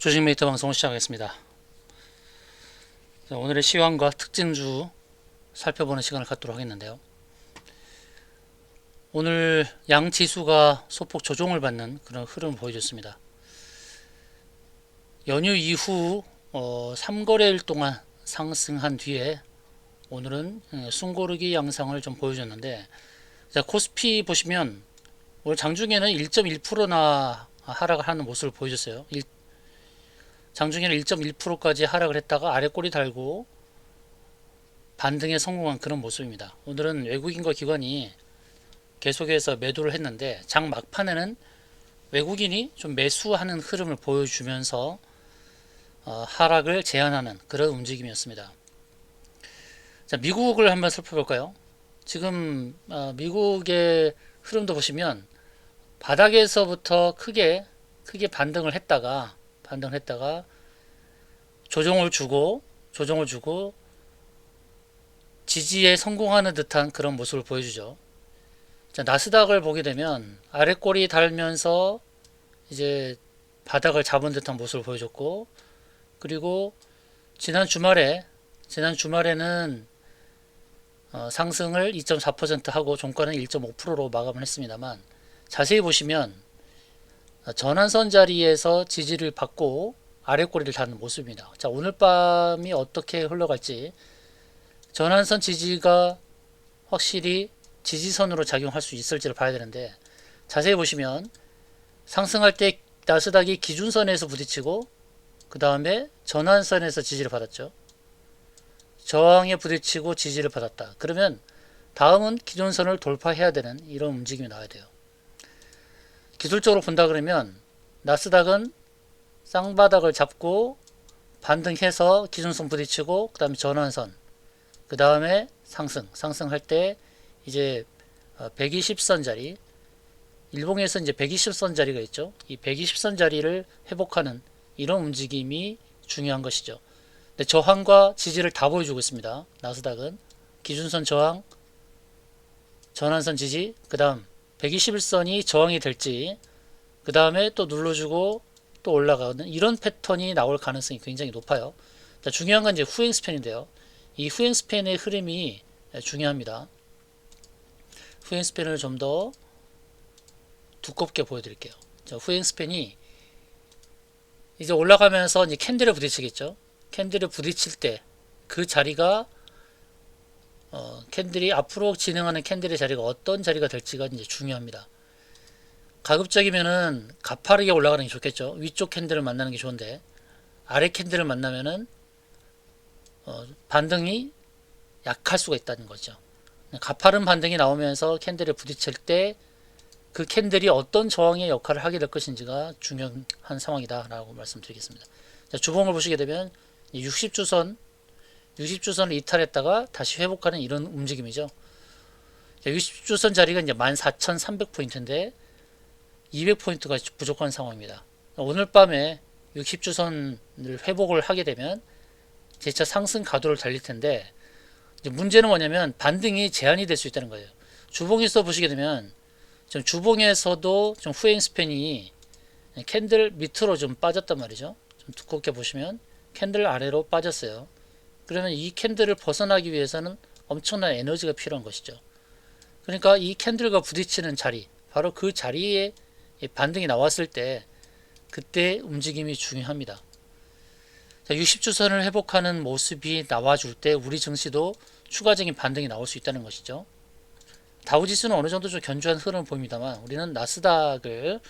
조직메이터 방송을 시작하겠습니다. 자, 오늘의 시황과 특징주 살펴보는 시간을 갖도록 하겠는데요. 오늘 양 지수가 소폭 조정을 받는 그런 흐름을 보여줬습니다. 연휴 이후 어, 3거래일 동안 상승한 뒤에 오늘은 예, 숨고르기 양상을 좀 보여줬는데 자, 코스피 보시면 올 장중에는 1.1%나 하락을 하는 모습을 보여줬어요. 일- 장중에는 1.1%까지 하락을 했다가 아래 꼬리 달고 반등에 성공한 그런 모습입니다. 오늘은 외국인과 기관이 계속해서 매도를 했는데 장 막판에는 외국인이 좀 매수하는 흐름을 보여주면서 어, 하락을 제한하는 그런 움직임이었습니다. 자, 미국을 한번 살펴볼까요? 지금 어, 미국의 흐름도 보시면 바닥에서부터 크게 크게 반등을 했다가 반등을 했다가 조정을 주고 조정을 주고 지지에 성공하는 듯한 그런 모습을 보여주죠. 자, 나스닥을 보게 되면 아래 꼬리 달면서 이제 바닥을 잡은 듯한 모습을 보여줬고 그리고 지난 주말에 지난 주말에는 어, 상승을 2.4% 하고 종가는 1.5%로 마감을 했습니다만 자세히 보시면 어, 전환선 자리에서 지지를 받고 아래 꼬리를 닿는 모습입니다. 자 오늘 밤이 어떻게 흘러갈지 전환선 지지가 확실히 지지선으로 작용할 수 있을지를 봐야 되는데 자세히 보시면 상승할 때 나스닥이 기준선에서 부딪히고 그 다음에 전환선에서 지지를 받았죠. 저항에 부딪히고 지지를 받았다. 그러면 다음은 기존선을 돌파해야 되는 이런 움직임이 나와야 돼요. 기술적으로 본다 그러면 나스닥은 쌍바닥을 잡고 반등해서 기준선 부딪히고 그 다음에 전환선 그 다음에 상승 상승할 때 이제 120선 자리 일봉에서 이제 120선 자리가 있죠. 이 120선 자리를 회복하는 이런 움직임이 중요한 것이죠. 근데 저항과 지지를 다 보여주고 있습니다. 나스닥은 기준선 저항, 전환선 지지, 그 다음 121선이 저항이 될지, 그 다음에 또 눌러주고 또 올라가는 이런 패턴이 나올 가능성이 굉장히 높아요. 자, 중요한 건 이제 후행 스팬인데요. 이 후행 스팬의 흐름이 중요합니다. 후행 스팬을 좀 더 두껍게 보여드릴게요. 자, 후행 스팬이 이제 올라가면서 이제 캔들에 부딪히겠죠. 캔들에 부딪힐 때 그 자리가 어, 캔들이 앞으로 진행하는 캔들의 자리가 어떤 자리가 될지가 이제 중요합니다. 가급적이면은 가파르게 올라가는 게 좋겠죠. 위쪽 캔들을 만나는 게 좋은데 아래 캔들을 만나면은 어, 반등이 약할 수가 있다는 거죠. 가파른 반등이 나오면서 캔들에 부딪힐 때 그 캔들이 어떤 저항의 역할을 하게 될 것인지가 중요한 상황이다라고 말씀드리겠습니다. 자, 주봉을 보시게 되면 60주선 60주선을 이탈했다가 다시 회복하는 이런 움직임이죠. 60주선 자리가 이제 14,300포인트인데 200포인트가 부족한 상황입니다. 오늘 밤에 60주선을 회복을 하게 되면 재차 상승 가도를 달릴 텐데 문제는 뭐냐면 반등이 제한이 될 수 있다는 거예요. 주봉에서 보시게 되면 좀 주봉에서도 좀 후행 스팬이 캔들 밑으로 좀 빠졌단 말이죠. 좀 두껍게 보시면 캔들 아래로 빠졌어요. 그러면 이 캔들을 벗어나기 위해서는 엄청난 에너지가 필요한 것이죠. 그러니까 이 캔들과 부딪히는 자리, 바로 그 자리에 반등이 나왔을 때 그때 움직임이 중요합니다. 60주선을 회복하는 모습이 나와줄 때 우리 증시도 추가적인 반등이 나올 수 있다는 것이죠. 다우지수는 어느 정도 좀 견주한 흐름을 보입니다만 우리는 나스닥을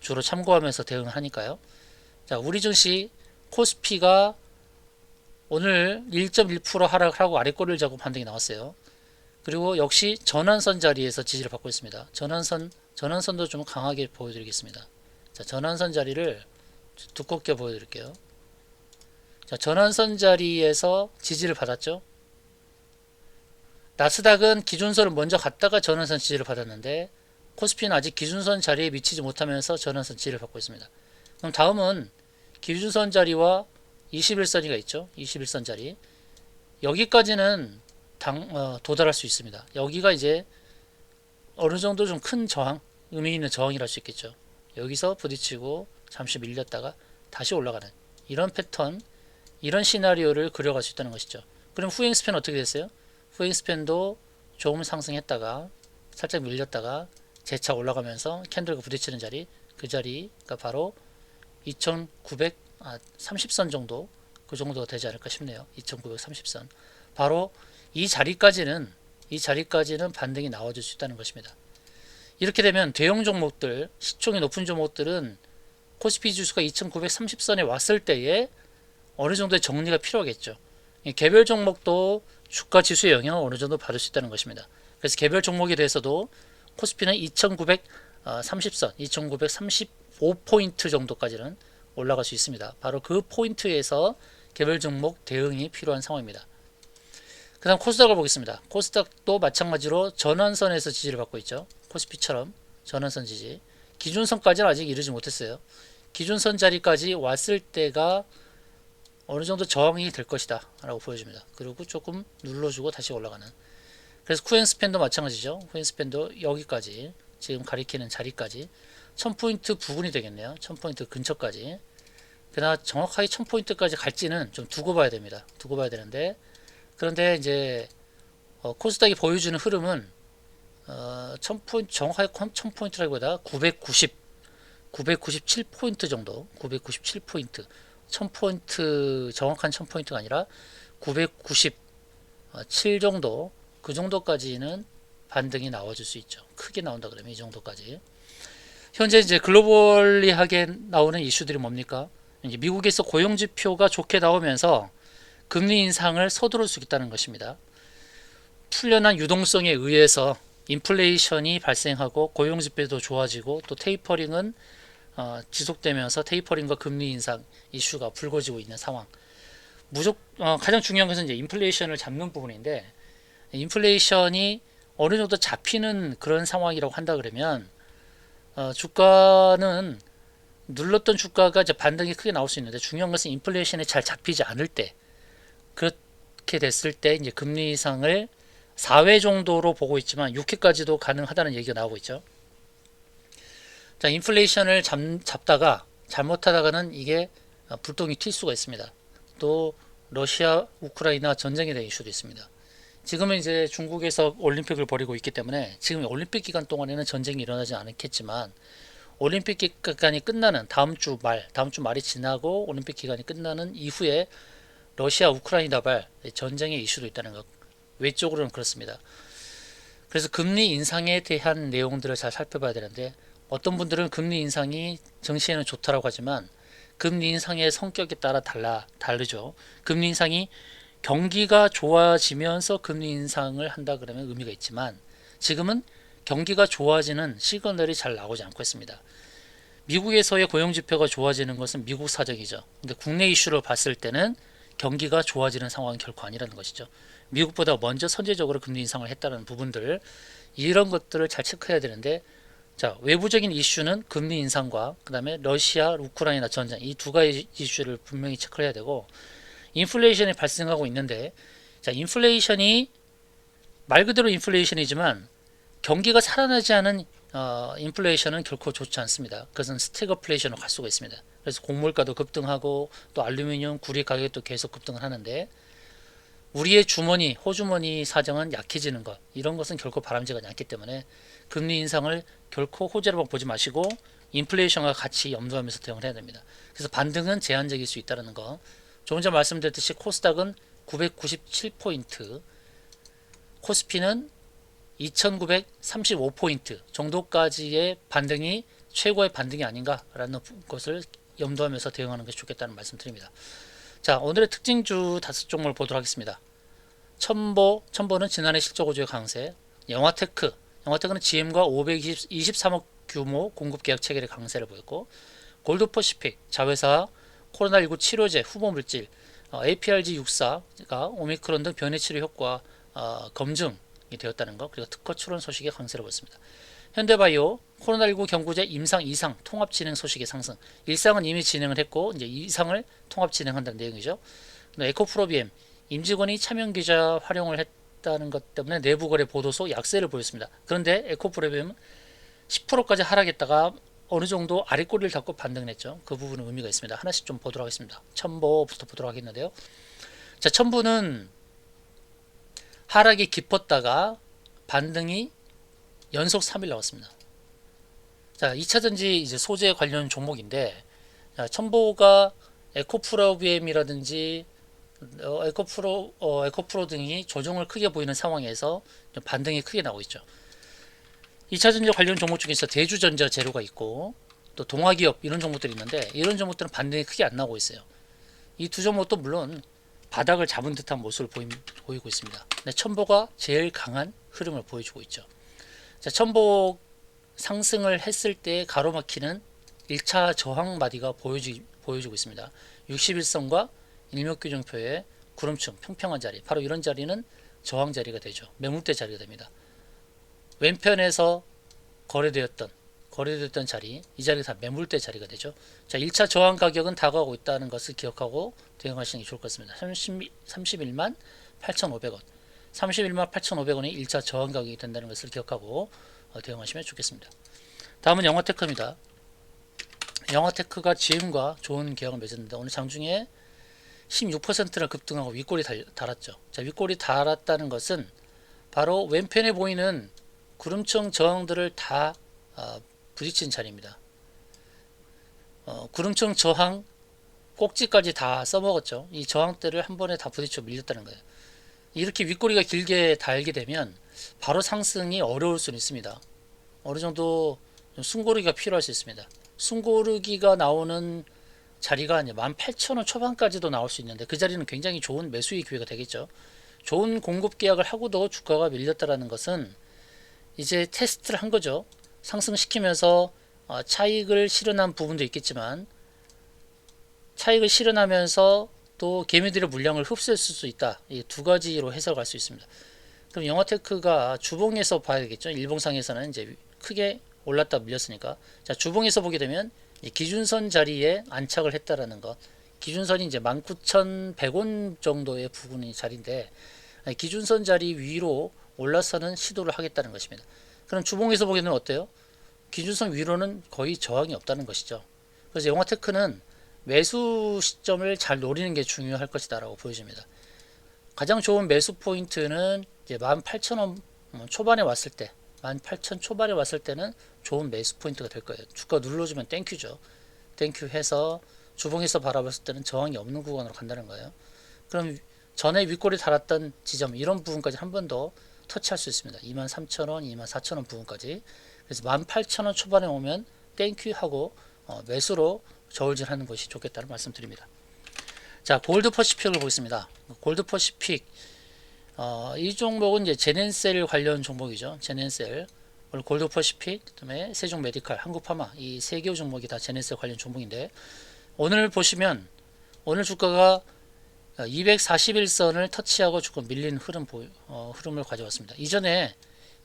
주로 참고하면서 대응을 하니까요. 자, 우리 증시 코스피가 오늘 1.1% 하락하고 아래 꼬리를 잡고 반등이 나왔어요. 그리고 역시 전환선 자리에서 지지를 받고 있습니다. 전환선 전환선도 좀 강하게 보여드리겠습니다. 자, 전환선 자리를 두껍게 보여드릴게요. 자, 전환선 자리에서 지지를 받았죠. 나스닥은 기준선을 먼저 갔다가 전환선 지지를 받았는데 코스피는 아직 기준선 자리에 미치지 못하면서 전환선 지지를 받고 있습니다. 그럼 다음은 기준선 자리와 21선이가 있죠. 21선 자리. 여기까지는 당, 어, 도달할 수 있습니다. 여기가 이제 어느 정도 좀 큰 저항, 의미 있는 저항이랄 수 있겠죠. 여기서 부딪히고 잠시 밀렸다가 다시 올라가는 이런 패턴, 이런 시나리오를 그려갈 수 있다는 것이죠. 그럼 후행 스팬 어떻게 됐어요? 후행 스팬도 조금 상승했다가 살짝 밀렸다가 재차 올라가면서 캔들과 부딪히는 자리 그 자리가 바로 2930선 정도 그 정도가 되지 않을까 싶네요. 2930선 바로 이 자리까지는 이 자리까지는 반등이 나와줄 수 있다는 것입니다. 이렇게 되면 대형 종목들 시총이 높은 종목들은 코스피 지수가 2930선에 왔을 때에 어느 정도의 정리가 필요하겠죠. 이 개별 종목도 주가 지수의 영향을 어느 정도 받을 수 있다는 것입니다. 그래서 개별 종목에 대해서도 코스피는 2930선, 2935포인트 정도까지는 올라갈 수 있습니다. 바로 그 포인트에서 개별 종목 대응이 필요한 상황입니다. 그 다음 코스닥을 보겠습니다. 코스닥도 마찬가지로 전환선에서 지지를 받고 있죠. 코스피처럼 전환선 지지. 기준선까지는 아직 이르지 못했어요. 기준선 자리까지 왔을 때가 어느 정도 저항이 될 것이다 라고 보여집니다. 그리고 조금 눌러주고 다시 올라가는 그래서 쿠엔 스팬도 마찬가지죠. 쿠엔 스팬도 여기까지 지금 가리키는 자리까지 1000포인트 부근이 되겠네요. 1000포인트 근처까지 그러나 정확하게 1000포인트까지 갈지는 좀 두고 봐야 됩니다. 두고 봐야 되는데 그런데 이제 어, 코스닥이 보여주는 흐름은 어, 1000포인트 정확하게 1000포인트라기보다 990 997포인트 정도 997포인트 1000포인트 정확한 1000포인트가 아니라 997 정도 그 정도까지는 반등이 나와줄 수 있죠. 크게 나온다 그러면 이 정도까지. 현재 이제 글로벌리하게 나오는 이슈들이 뭡니까? 이제 미국에서 고용 지표가 좋게 나오면서 금리 인상을 서두를 수 있다는 것입니다. 풀려난 유동성에 의해서 인플레이션이 발생하고 고용 지표도 좋아지고 또 테이퍼링은 어, 지속되면서 테이퍼링과 금리 인상 이슈가 불거지고 있는 상황. 무조 어, 가장 중요한 것은 이제 인플레이션을 잡는 부분인데 인플레이션이 어느 정도 잡히는 그런 상황이라고 한다 그러면 어, 주가는 눌렀던 주가가 이제 반등이 크게 나올 수 있는데 중요한 것은 인플레이션이 잘 잡히지 않을 때 그렇게 됐을 때 이제 금리 인상을 4회 정도로 보고 있지만 6회까지도 가능하다는 얘기가 나오고 있죠. 자, 인플레이션을 잡, 잡다가 잘못하다가는 이게 어, 불똥이 튈 수가 있습니다. 또 러시아 우크라이나 전쟁에 대한 이슈도 있습니다. 지금은 이제 중국에서 올림픽을 벌이고 있기 때문에 지금 올림픽 기간 동안에는 전쟁이 일어나지 않겠지만 올림픽 기간이 끝나는 다음 주 말, 다음 주 말이 지나고 올림픽 기간이 끝나는 이후에 러시아 우크라이나발 전쟁의 이슈도 있다는 것. 외적으로는 그렇습니다. 그래서 금리 인상에 대한 내용들을 잘 살펴봐야 되는데 어떤 분들은 금리 인상이 정시에는 좋다라고 하지만 금리 인상의 성격에 따라 달라 다르죠. 금리 인상이 경기가 좋아지면서 금리 인상을 한다 그러면 의미가 있지만 지금은 경기가 좋아지는 시그널이 잘 나오지 않고 있습니다. 미국에서의 고용 지표가 좋아지는 것은 미국 사정이죠. 근데 국내 이슈로 봤을 때는 경기가 좋아지는 상황은 결코 아니라는 것이죠. 미국보다 먼저 선제적으로 금리 인상을 했다는 부분들 이런 것들을 잘 체크해야 되는데 자 외부적인 이슈는 금리 인상과 그 다음에 러시아 우크라이나 전쟁 이 두 가지 이슈를 분명히 체크를 해야 되고 인플레이션이 발생하고 있는데 자 인플레이션이 말 그대로 인플레이션이지만 경기가 살아나지 않은 어, 인플레이션은 결코 좋지 않습니다. 그것은 스태그플레이션으로 갈 수가 있습니다. 그래서 곡물가도 급등하고 또 알루미늄, 구리 가격도 계속 급등을 하는데 우리의 주머니, 호주머니 사정은 약해지는 것 이런 것은 결코 바람직하지 않기 때문에 금리 인상을 결코 호재로 보지 마시고 인플레이션과 같이 염두하면서 대응을 해야 됩니다. 그래서 반등은 제한적일 수 있다는 거. 조금 전 말씀드렸듯이 코스닥은 997포인트, 코스피는 2935포인트 정도까지의 반등이 최고의 반등이 아닌가라는 것을 염두하면서 대응하는 것이 좋겠다는 말씀드립니다. 자, 오늘의 특징주 다섯 종목을 보도록 하겠습니다. 첨보, 첨보는 지난해 실적 호조의 강세, 영화테크, 영화테크는 GM과 523억 규모 공급 계약 체결의 강세를 보였고, 골드퍼시픽, 자회사, 코로나19 치료제, 후보 물질, 어, APRG64가 오미크론 등 변이 치료 효과 어, 검증 이 되었다는 것 그리고 특허 출원 소식에 강세를 보였습니다. 현대바이오 코로나19 경구제 임상 이상 통합 진행 소식의 상승. 일상은 이미 진행을 했고 이제 이상을 통합 진행한다는 내용이죠. 에코프로비엠 임직원이 차명 기자 활용을 했다는 것 때문에 내부 거래 보도소 약세를 보였습니다. 그런데 에코프로비엠은 10%까지 하락했다가 어느 정도 아래 꼬리를 잡고 반등했죠. 그 부분은 의미가 있습니다. 하나씩 좀 보도록 하겠습니다. 첨보부터 보도록 하겠는데요. 자, 첨보는 하락이 깊었다가 반등이 연속 3일 나왔습니다. 자, 2차 전지 이제 소재 관련 종목인데 자, 첨보가 에코프로비엠이라든지 어, 에코프로 어, 에코프로 등이 조정을 크게 보이는 상황에서 좀 반등이 크게 나오고 있죠. 2차 전지 관련 종목 중에서 대주전자 재료가 있고 또 동화기업 이런 종목들이 있는데 이런 종목들은 반등이 크게 안 나오고 있어요. 이 두 종목도 물론 바닥을 잡은 듯한 모습을 보임, 보이고 있습니다. 근데 첨보가 제일 강한 흐름을 보여주고 있죠. 자, 첨보 상승을 했을 때 가로막히는 1차 저항 마디가 보여주, 보여주고 있습니다. 61선과 일목규정표의 구름층 평평한 자리 바로 이런 자리는 저항 자리가 되죠. 매물대 자리가 됩니다. 왼편에서 거래되었던 거래되었던 자리 이 자리 다 매물대 자리가 되죠. 자 1차 저항 가격은 다가오고 있다는 것을 기억하고 대응하시는 게 좋을 것 같습니다. 30, 31만 8,500원 31만 8,500원이 1차 저항 가격이 된다는 것을 기억하고 어, 대응하시면 좋겠습니다. 다음은 영화테크입니다. 영화테크가 GM과 좋은 계약을 맺었는데 오늘 장중에 16%나 급등하고 윗골이 달, 달았죠. 자, 윗골이 달았다는 것은 바로 왼편에 보이는 구름청 저항들을 다 어, 부딪힌 자리입니다. 어, 구름청 저항 꼭지까지 다 써먹었죠. 이 저항대를 한 번에 다 부딪혀 밀렸다는 거예요. 이렇게 윗꼬리가 길게 달게 되면 바로 상승이 어려울 수는 있습니다. 어느 정도 좀 숨고르기가 필요할 수 있습니다. 숨고르기가 나오는 자리가 이제 18,000원 초반까지도 나올 수 있는데 그 자리는 굉장히 좋은 매수의 기회가 되겠죠. 좋은 공급 계약을 하고도 주가가 밀렸다라는 것은 이제 테스트를 한 거죠. 상승시키면서 어, 차익을 실현한 부분도 있겠지만 차익을 실현하면서 또 개미들의 물량을 흡수했을 수 있다. 이 두 가지로 해석할 수 있습니다. 그럼 영화테크가 주봉에서 봐야 되겠죠. 일봉상에서는 이제 크게 올랐다 밀렸으니까 자 주봉에서 보게 되면 기준선 자리에 안착을 했다라는 것. 기준선이 이제 19,100원 정도의 부분의 자리인데 기준선 자리 위로 올라서는 시도를 하겠다는 것입니다. 그럼 주봉에서 되면 어때요? 기준선 위로는 거의 저항이 없다는 것이죠. 그래서 영화테크는 매수 시점을 잘 노리는 게 중요할 것이다라고 보여집니다. 가장 좋은 매수 포인트는 이제 18,000원 초반에 왔을 때, 18,000 초반에 왔을 때는 좋은 매수 포인트가 될 거예요. 주가 눌러주면 땡큐죠. 땡큐 해서 주봉에서 바라봤을 때는 저항이 없는 구간으로 간다는 거예요. 그럼 전에 윗골이 달았던 지점 이런 부분까지 한 번 더 터치할 수 있습니다. 23,000원, 24,000원 부분까지. 그래서 18,000원 초반에 오면 땡큐 하고 어, 매수로 저울질하는 것이 좋겠다는 말씀드립니다. 자, 골드 퍼시픽을 보겠습니다. 골드 퍼시픽 어, 이 종목은 이제 제넨셀 관련 종목이죠. 제넨셀 골드 퍼시픽, 그다음에 세종 메디칼, 한국파마 이 세 개 종목이 다 제넨셀 관련 종목인데 오늘 보시면 오늘 주가가 241선을 터치하고 조금 밀린 흐름 보, 어, 흐름을 가져왔습니다. 이전에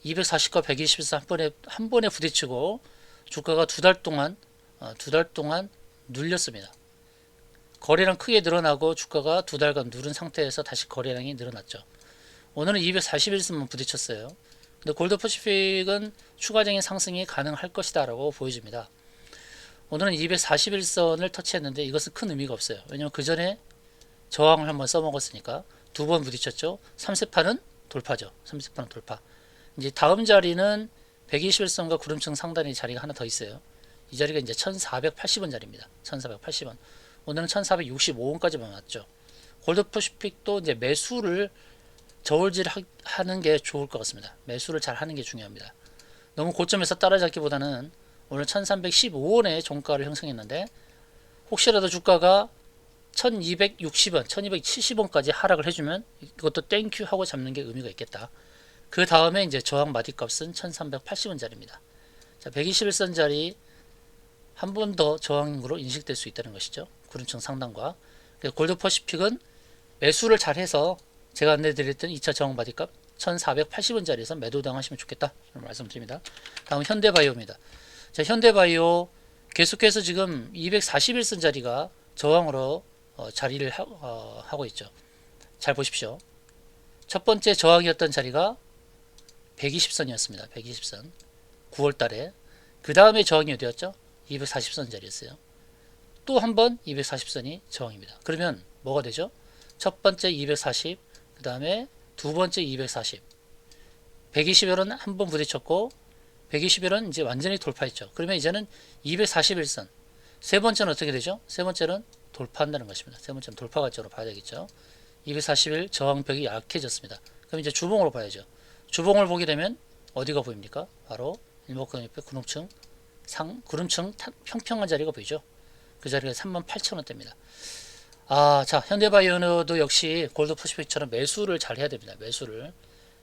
240과 121선 한 번에 한 번에 부딪히고 주가가 두 달 동안 어, 두달 동안 눌렸습니다. 거래량 크게 늘어나고 주가가 두 달간 누른 상태에서 다시 거래량이 늘어났죠. 오늘은 241선만 부딪혔어요. 근데 골드 퍼시픽은 추가적인 상승이 가능할 것이다라고 보여집니다. 오늘은 241선을 터치했는데 이것은 큰 의미가 없어요. 왜냐하면 그 전에 저항을 한번 써먹었으니까 두 번 부딪혔죠. 3세판은 돌파죠. 3세판은 돌파. 이제 다음 자리는 121선과 구름층 상단의 자리가 하나 더 있어요. 이 자리가 이제 1480원 자리입니다. 1480원. 오늘은 1465원까지만 왔죠. 골드 퍼시픽도 이제 매수를 저울질 하 는 게 좋을 것 같습니다. 매수를 잘 하는 게 중요합니다. 너무 고점에서 따라잡기보다는 오늘 1315원의 종가를 형성했는데 혹시라도 주가가 1260원, 1270원까지 하락을 해주면 이것도 땡큐 하고 잡는 게 의미가 있겠다. 그 다음에 이제 저항 마디값은 1380원짜리입니다. 자, 121선 자리 한 번 더 저항으로 인식될 수 있다는 것이죠. 구름층 상단과 골드 퍼시픽은 매수를 잘해서 제가 안내드렸던 2차 저항 마디값 1480원짜리에서 매도 당하시면 좋겠다. 말씀드립니다. 다음 현대바이오입니다. 자, 현대바이오 계속해서 지금 241선 자리가 저항으로 어, 자리를 하, 어, 하고 있죠. 잘 보십시오. 첫 번째 저항이었던 자리가 120선이었습니다. 120선. 9월 달에. 그 다음에 저항이 어디였죠? 240선 자리였어요. 또 한 번 240선이 저항입니다. 그러면 뭐가 되죠? 첫 번째 240, 그 다음에 두 번째 240. 120일은 한 번 부딪혔고 120일은 이제 완전히 돌파했죠. 그러면 이제는 241선. 세 번째는 어떻게 되죠? 세 번째는 돌파한다는 것입니다. 세 번째는 돌파 관점으로 봐야 되겠죠. 241 저항벽이 약해졌습니다. 그럼 이제 주봉으로 봐야죠. 주봉을 보게 되면 어디가 보입니까? 바로 일목권 옆에 구름층 상 구름층 타- 평평한 자리가 보이죠. 그 자리가 38,000원대입니다. 아, 자, 현대바이오너도 역시 골드퍼시픽처럼 매수를 잘 해야 됩니다. 매수를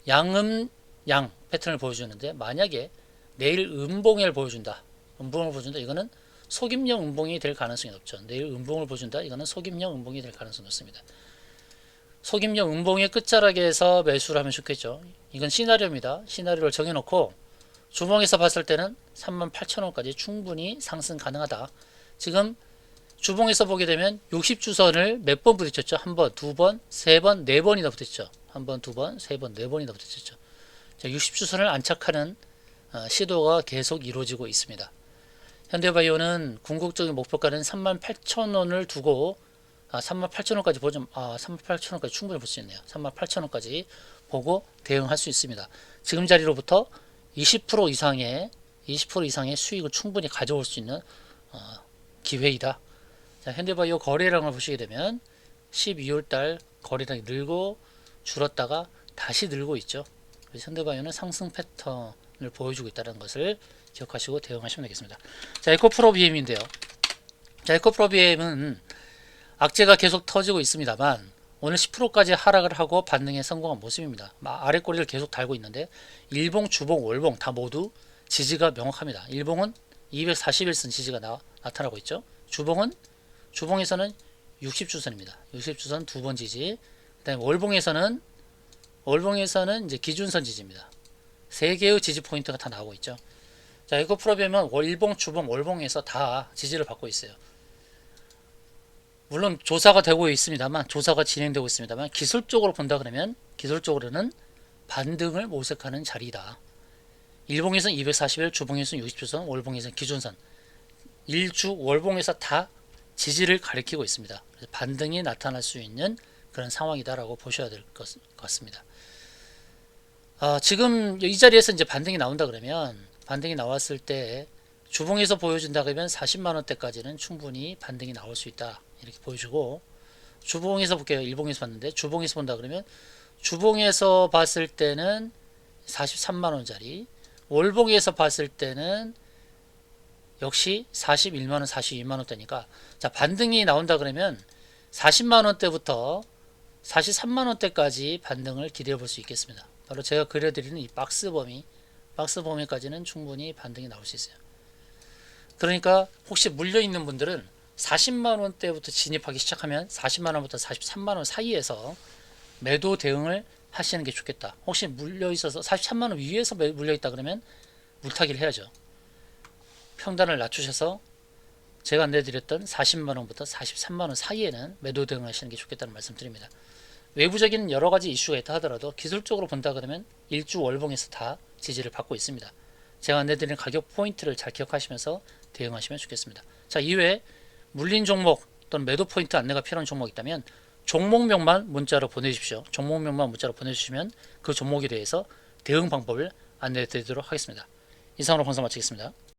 양음 양 패턴을 보여주는데 만약에 내일 음봉을 보여준다. 음봉을 보여준다. 이거는 속임형 음봉이 될 가능성이 높죠. 내일 음봉을 보여준다. 이거는 속임형 음봉이 될 가능성이 높습니다. 속임형 음봉의 끝자락에서 매수를 하면 좋겠죠. 이건 시나리오입니다. 시나리오를 정해놓고 주봉에서 봤을 때는 38,000원까지 충분히 상승 가능하다. 지금 주봉에서 보게 되면 60주선을 몇 번 부딪혔죠? 한 번, 두 번, 세 번, 네 번이나 부딪혔죠. 한 번, 두 번, 세 번, 네 번이나 부딪혔죠. 자, 60주선을 안착하는 어, 시도가 계속 이루어지고 있습니다. 현대바이오는 궁극적인 목표가는 38,000원을 두고 아, 38,000원까지 보좀 아, 38,000원까지 충분히 볼 수 있네요. 38,000원까지 보고 대응할 수 있습니다. 지금 자리로부터 20% 이상의 20% 이상의 수익을 충분히 가져올 수 있는 어, 기회이다. 자, 현대바이오 거래량을 보시게 되면 12월 달 거래량이 늘고 줄었다가 다시 늘고 있죠. 현대바이오는 상승 패턴을 보여주고 있다는 것을 기억하시고 대응하시면 되겠습니다. 자, 에코프로 BM인데요. 자, 에코프로 BM은 악재가 계속 터지고 있습니다만 오늘 10%까지 하락을 하고 반등에 성공한 모습입니다. 마- 아래 꼬리를 계속 달고 있는데 일봉, 주봉, 월봉 다 모두 지지가 명확합니다. 일봉은 241선 지지가 나, 나타나고 있죠. 주봉은 주봉에서는 60주선입니다. 60주선 두 번 지지. 그다음에 월봉에서는 월봉에서는 이제 기준선 지지입니다. 세 개의 지지 포인트가 다 나오고 있죠. 자, 이거 풀어보면 월봉, 주봉, 월봉에서 다 지지를 받고 있어요. 물론 조사가 되고 있습니다만 조사가 진행되고 있습니다만 기술적으로 본다 그러면 기술적으로는 반등을 모색하는 자리다. 일봉에서는 241, 주봉에서는 60주선, 월봉에서는 기준선. 일주 월봉에서 다 지지를 가리키고 있습니다. 반등이 나타날 수 있는 그런 상황이다라고 보셔야 될 것 같습니다. 아, 지금 이 자리에서 이제 반등이 나온다 그러면 반등이 나왔을 때 주봉에서 보여준다 그러면 40만 원대까지는 충분히 반등이 나올 수 있다 이렇게 보여주고 주봉에서 볼게요. 일봉에서 봤는데 주봉에서 본다 그러면 주봉에서 봤을 때는 43만 원짜리 월봉에서 봤을 때는 역시 41만 원, 42만 원대니까 자 반등이 나온다 그러면 40만 원대부터 43만 원대까지 반등을 기대해 볼 수 있겠습니다. 바로 제가 그려드리는 이 박스 범위, 박스 범위까지는 충분히 반등이 나올 수 있어요. 그러니까 혹시 물려 있는 분들은 40만 원 대부터 진입하기 시작하면 40만 원부터 43만 원 사이에서 매도 대응을 하시는 게 좋겠다. 혹시 물려 있어서 43만 원 위에서 매- 물려 있다 그러면 물타기를 해야죠. 평단을 낮추셔서 제가 안내드렸던 40만 원부터 43만 원 사이에는 매도 대응을 하시는 게 좋겠다는 말씀드립니다. 외부적인 여러 가지 이슈가 있다 하더라도 기술적으로 본다 그러면 일주 월봉에서 다 지지를 받고 있습니다. 제가 안내드리는 가격 포인트를 잘 기억하시면서 대응하시면 좋겠습니다. 자 이외에 물린 종목 또는 매도 포인트 안내가 필요한 종목이 있다면 종목명만 문자로 보내주십시오. 종목명만 문자로 보내주시면 그 종목에 대해서 대응 방법을 안내해 드리도록 하겠습니다. 이상으로 방송 마치겠습니다.